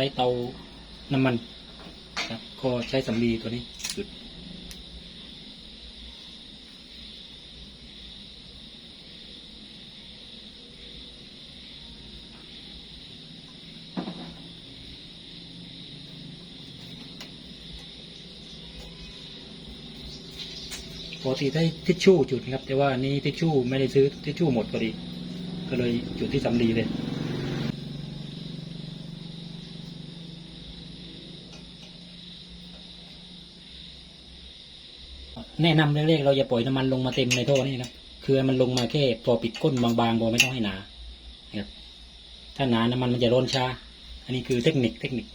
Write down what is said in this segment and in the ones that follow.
ช้เตาน้ำมันครับก็ใช้สำลีตัวนี้จุดปกติได้ทิชชู่จุดนะครับ แต่ว่านี่ทิชชู่ไม่ได้ซื้อทิชชู่หมดพอดี ก็เลยจุดที่สำลีเลย แนะนำเรื่อยๆเราอย่าปล่อยน้ำมันลงมาเต็มในท่อนี่นะครับคือมันลงมาแค่พอปิดก้นบางๆพอไม่ต้องให้หนาครับถ้าหนาน้ำมันมันจะร้อนช้าอันนี้คือเทคนิคเทคนิค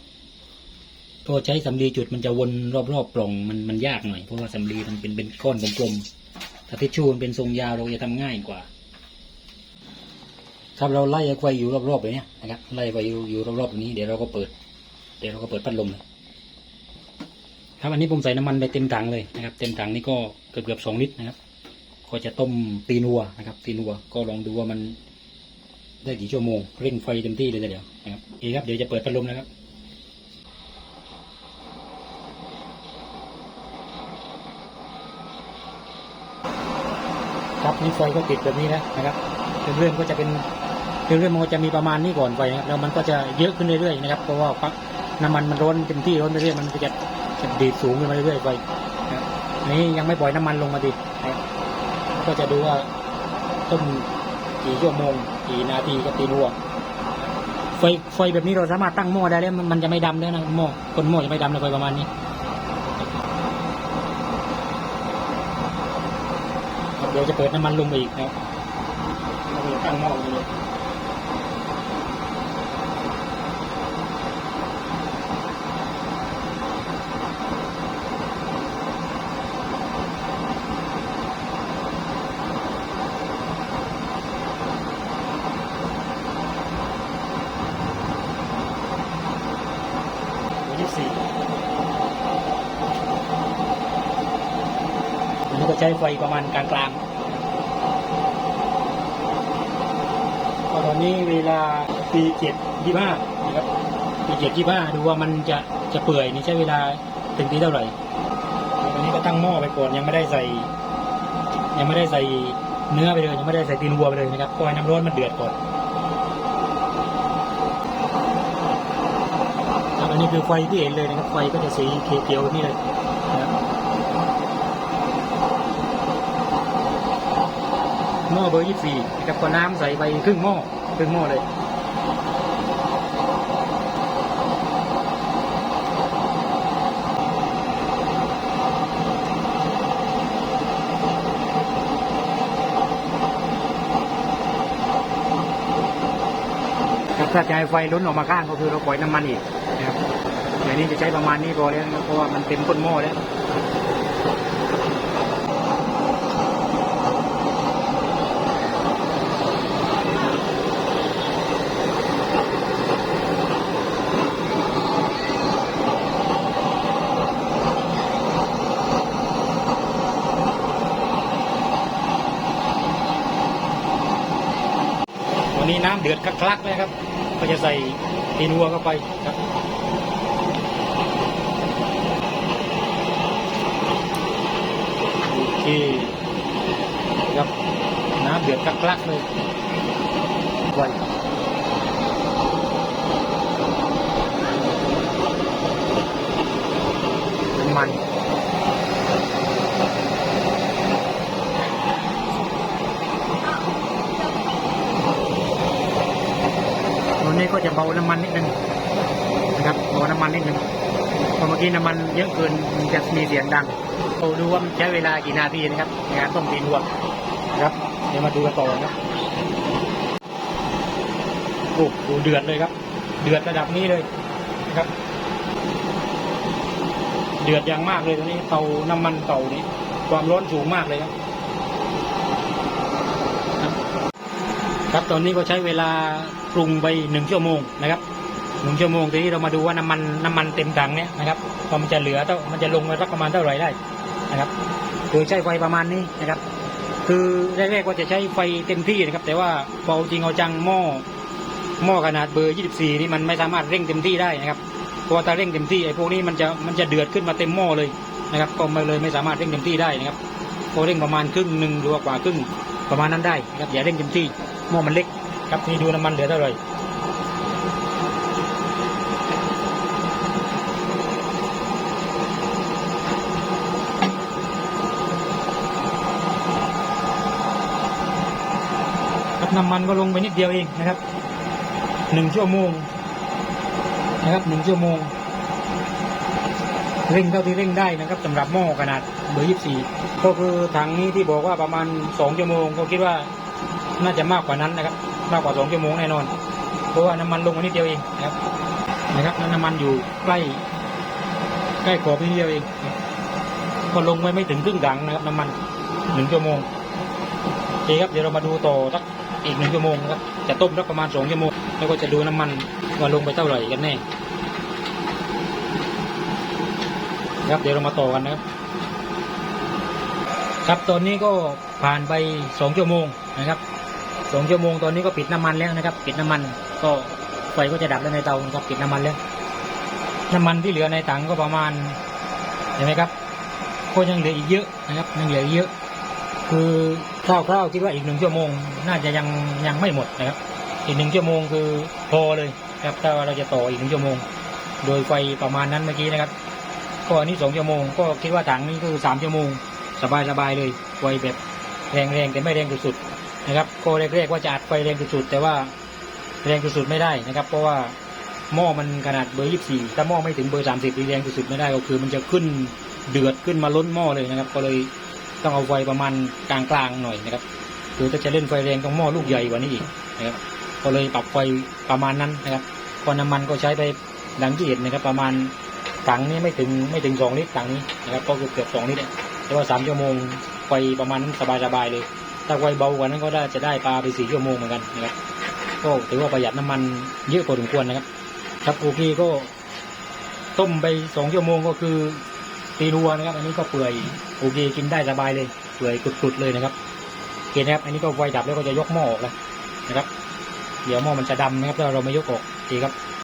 ตัวใช้สำลีจุดมันจะวนรอบๆปล่องมันมันยากหน่อยเพราะว่าสำลีมันเป็นเป็นก้อนกลมๆถ้าทิชชู่มันเป็นทรงยาวเราจะทำง่ายกว่า ครับเราไล่ไฟอยู่รอบๆแบบเนี้ยนะครับไล่ไฟอยู่อยู่รอบๆแบบนี้เดี๋ยวเราก็เปิด เดี๋ยวเราก็เปิดพัดลมเลย ครับอันนี้ผมใส่น้ำมันไปเต็มถังเลยนะครับ เต็มถังนี่ก็เกือบเกือบสองลิตรนะครับ ก็จะต้มตีนัวนะครับ ตีนัวก็ลองดูว่ามันได้กี่ชั่วโมงเร่งไฟเต็มที่เลยเดี๋ยวนะครับโอเครับเดี๋ยวจะเปิดพัดลมนะครับครับนี่ไฟก็ติดแบบนี้แล้วนะครับเรื่องก็จะเป็นเรื่องมันก็จะมีประมาณนี้ก่อนไฟนะครับแล้วมันก็จะเยอะขึ้นเรื่อยๆนะครับเพราะว่าน้ำมันมันร้อนเต็มที่ร้อนไปเรื่อยๆมันก็จะ จะดีดสูงขึ้นมาเรื่อยๆไฟนะครับอันนี้ยังไม่ปล่อยน้ำมันลงมาดินะครับก็จะดูว่าต้มกี่ชั่วโมงกี่นาทีก็ตีนัวไฟไฟแบบนี้เราสามารถตั้งหม้อได้แล้วมันมันจะไม่ดำแล้วนะหม้อคนหม้อจะไม่ดำเลยไฟประมาณนี้ครับเดี๋ยวจะเปิดน้ำมันลงไปอีกนะครับเราจะตั้งหม้อไปเลย ก็ใช้ไฟประมาณกลางๆก็ตอนนี้เวลาปีเจ็ดยี่ห้านะครับปีเจ็ดยี่ห้าดูว่ามันจะจะเปื่อยนี่ใช้เวลาถึงที่เท่าไหร่ตอนนี้ก็ตั้งหม้อไปก่อนยังไม่ได้ใส่ ยังไม่ได้ใส่เนื้อไปเลยยังไม่ได้ใส่ตีนวัวไปเลยนะครับก็ให้น้ำร้อนมันเดือดก่อนครับอันนี้คือไฟที่เห็นเลยนะครับไฟก็จะสีเขียวๆแบบนี่เลยนะครับ หม้อเบอร์ยี่สี่นะครับก็น้ำใส่ไปครึ่งหม้อครึ่งหม้อเลยครับถ้าจะให้ไฟล้นออกมาข้างก็คือเราปล่อยน้ำมันอีกนะครับแต่างนี้จะใช้ประมาณนี้พอแล้วเพราะว่ามันเต็มก้นหม้อแล้ว เดือดคลักๆเลยครับ ก็จะใส่ตีนัวเข้าไปครับโอเคครับน้ำเดือดคลักๆเลยไวน้ำมัน ตัว นี้ก็จะเบาน้ำมันนิดนึงนะครับเบาน้ำมันนิดนึงพราะเมื่อกี้น้ำมันเยอะเกินมันจะมีเสียงดังเราดูว่ามันใช้เวลากี่นาทีนะครับในการต้มตีนวัวนะครับ เดี๋ยวมาดูกันต่อนะครับโอ้ดูเดือดเลยครับ เดือดระดับนี้เลยนะครับ เดือดอย่างมากเลยตัวนี้เตาน้ำมันเตานี้ ความร้อนสูงมากเลยครับ ครับตอนนี้ก็ใช้เวลาปรุงไปหนึ่งชั่วโมงนะครับหนึ่งชั่วโมงทีนี้เรามาดูว่าน้ำมันน้ำมันเต็มถังเนี้ยนะครับพอมันจะเหลือเท่ามันจะลงมาสักประมาณเท่าไหร่ได้นะครับโดยใช้ไฟประมาณนี้นะครับ คือแรกๆก็จะใช้ไฟเต็มที่นะครับ แต่ว่าพอเอาจริงเอาจังหม้อหม้อขนาดเบอร์ 24 นี่มันไม่สามารถเร่งเต็มที่ได้นะครับเพราะว่าถ้าเร่งเต็มที่ไอ้พวกนี้มันจะมันจะเดือดขึ้นมาเต็มหม้อเลยนะครับ ก็ไม่เลยไม่สามารถเร่งเต็มที่ได้นะครับก็เร่งประมาณครึ่งหนึ่งหรือว่ากว่าครึ่งประมาณนั้นได้นะครับอย่าเร่งเต็มที่ หม้อมันเล็ก ครับนี่ดูน้ำมันเหลือเท่าไหร่ครับน้ำมันก็ลงไปนิดเดียวเองนะครับหนึ่งชั่วโมงนะครับหนึ่งชั่วโมง เร่งเท่าที่เร่งได้นะครับสำหรับหม้อขนาดเบอร์ยี่สี่ก็คือถังนี้ที่บอกว่าประมาณสองชั่วโมงก็คิดว่า น่าจะมากกว่านั้นนะครับ มากกว่าสองชั่วโมงแน่นอน เพราะว่าน้ำมันลงมานิดเดียวเองนะครับนะครับน้ำมันอยู่ใกล้ใกล้ขอบนิดเดียวเองก็ลงไปไม่ถึงครึ่งถังนะครับ น้ำมันหนึ่งชั่วโมงโอเคครับเดี๋ยวเรามาดูต่อสักอีกหนึ่งชั่วโมงนะครับจะต้มสักประมาณสองชั่วโมงแล้วก็จะดูน้ำมันว่าลงไปเท่าไหร่กันแน่ครับเดี๋ยวเรามาต่อกันนะครับ ครับตอนนี้ก็ผ่านไปสองชั่วโมงนะครับ สองชั่วโมงตอนนี้ก็ปิดน้ำมันแล้วนะครับ ปิดน้ำมันก็ไฟก็จะดับแล้วในเตาครับปิดน้ำมันแล้ว น้ำมันที่เหลือในถังก็ประมาณเห็นไหมครับก็ยังเหลืออีกเยอะนะครับยังเหลืออีกเยอะ คือคร่าวๆคิดว่าอีกหนึ่งชั่วโมง น่าจะยังยังไม่หมดนะครับ อีกหนึ่งชั่วโมงคือพอเลยครับถ้าเราจะต่ออีกหนึ่งชั่วโมง โดยไฟประมาณนั้นเมื่อกี้นะครับก็อันนี้สองชั่วโมงก็คิดว่าถังนี้คือสามชั่วโมง สบายสบายๆเลยไฟแบบแรงแรงๆแต่ไม่แรงสุดๆ นะครับก็แรกๆว่าจะอัดไฟแรงสุดๆแต่ว่าแรงสุดๆไม่ได้นะครับ เพราะว่าหม้อมันขนาดเบอร์ยี่สี่ถ้าหม้อไม่ถึงเบอร์สามสิบแรงสุดๆไม่ได้ก็คือ มันจะขึ้นเดือดขึ้นมาล้นหม้อเลยนะครับ ก็เลยต้องเอาไฟประมาณกลางๆหน่อยนะครับคือถ้าจะเล่นไฟแรงต้องหม้อลูกใหญ่กว่านี้อีกนะครับก็เลยปรับไฟประมาณนั้นนะครับพอน้ำมันก็ใช้ไปดังที่เห็นนะครับ ประมาณถังนี้ไม่ถึงไม่ถึงสองลิตรถังนี้นะครับก็คือเกือบสองลิตรแต่ว่าสามชั่วโมงไฟประมาณนั้นสบายๆเลย ถ้าไฟเบากว่านั้นก็ได้จะได้ปลาไปสี่ชั่วโมงเหมือนกันนะครับ ก็ถือว่าประหยัดน้ำมันเยอะพอสมควรนะครับ ครับโอเคก็ต้มไปสองชั่วโมงก็คือตีรัวนะครับ อันนี้ก็เปื่อยโอเคกินได้สบายเลยเปื่อยกุดๆเลยนะครับโอเคนะครับ อันนี้ก็ไฟดับแล้วก็จะยกหม้อออกแล้วนะครับ เดี๋ยวหม้อมันจะดำนะครับถ้าเราไม่ยกออกโอเคครับ